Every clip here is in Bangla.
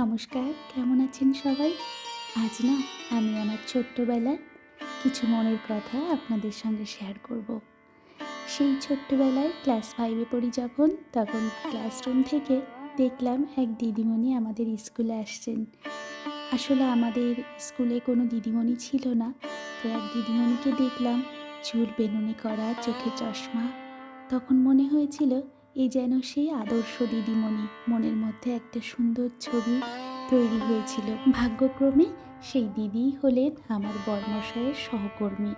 নমস্কার, কেমন আছেন সবাই? আজ না আমি আমার ছোট্টবেলার কিছু মনের কথা আপনাদের সঙ্গে শেয়ার করব। সেই ছোট্টবেলায় ক্লাস ফাইভে পড়ি যখন, তখন ক্লাসরুম থেকে দেখলাম এক দিদিমণি আমাদের স্কুলে আসছেন। আসলে আমাদের স্কুলে কোনো দিদিমণি ছিল না, তো এক দিদিমণিকে দেখলাম, চুল বেনুনি করা, চোখে চশমা। তখন মনে হয়েছিল এই যেন সেই আদর্শ দিদিমণি মনের মধ্যে একটা সুন্দর ছবি তৈরি হয়েছিল। ভাগ্যক্রমে সেই দিদি হলেন আমার বর্মশয়ের সহকর্মী।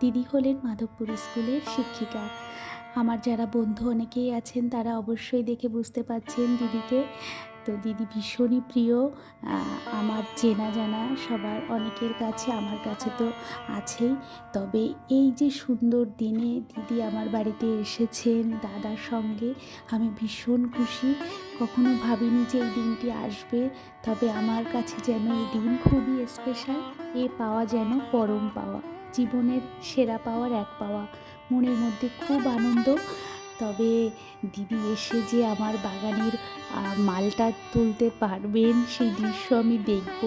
দিদি হলেন মাধবপুর স্কুলের শিক্ষিকা। আমার যারা বন্ধু অনেকেই আছেন তারা অবশ্যই দেখে বুঝতে পারছেন দিদিকে। তো দিদি ভীষণই প্রিয়। আমার চেনা জানা সবার অনেকের কাছে, আমার কাছে তো আছেই। তবে এই যে সুন্দর দিনে দিদি আমার বাড়িতে এসেছেন দাদার সঙ্গে, আমি ভীষণ খুশি। কখনো ভাবিনি যে এই দিনটি আসবে, তবে আমার কাছে যেন এই দিন খুবই স্পেশাল এ পাওয়া যেন পরম পাওয়া, জীবনের সেরা পাওয়ার এক পাওয়া। মনের মধ্যে খুব আনন্দ। তবে দিদি এসে যে আমার বাগানের মালটা তুলতে পারবেন সেই দৃশ্য আমি দেখব।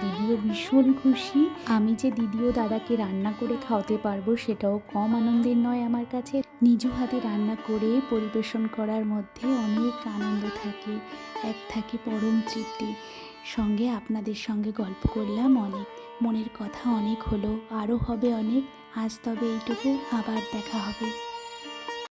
দিদিও ভীষণ খুশি। আমি যে দিদিও দাদাকে রান্না করে খাওয়াতে পারব সেটাও কম আনন্দের নয় আমার কাছে। নিজ হাতে রান্না করে পরিবেশন করার মধ্যে অনেক আনন্দ থাকে, এক থাকে পরম তৃপ্তি। সঙ্গে আপনাদের সঙ্গে গল্প করলাম অনেক। মনের কথা অনেক হলো, আরও হবে অনেক। আজ তবে এইটুকু, আবার দেখা হবে।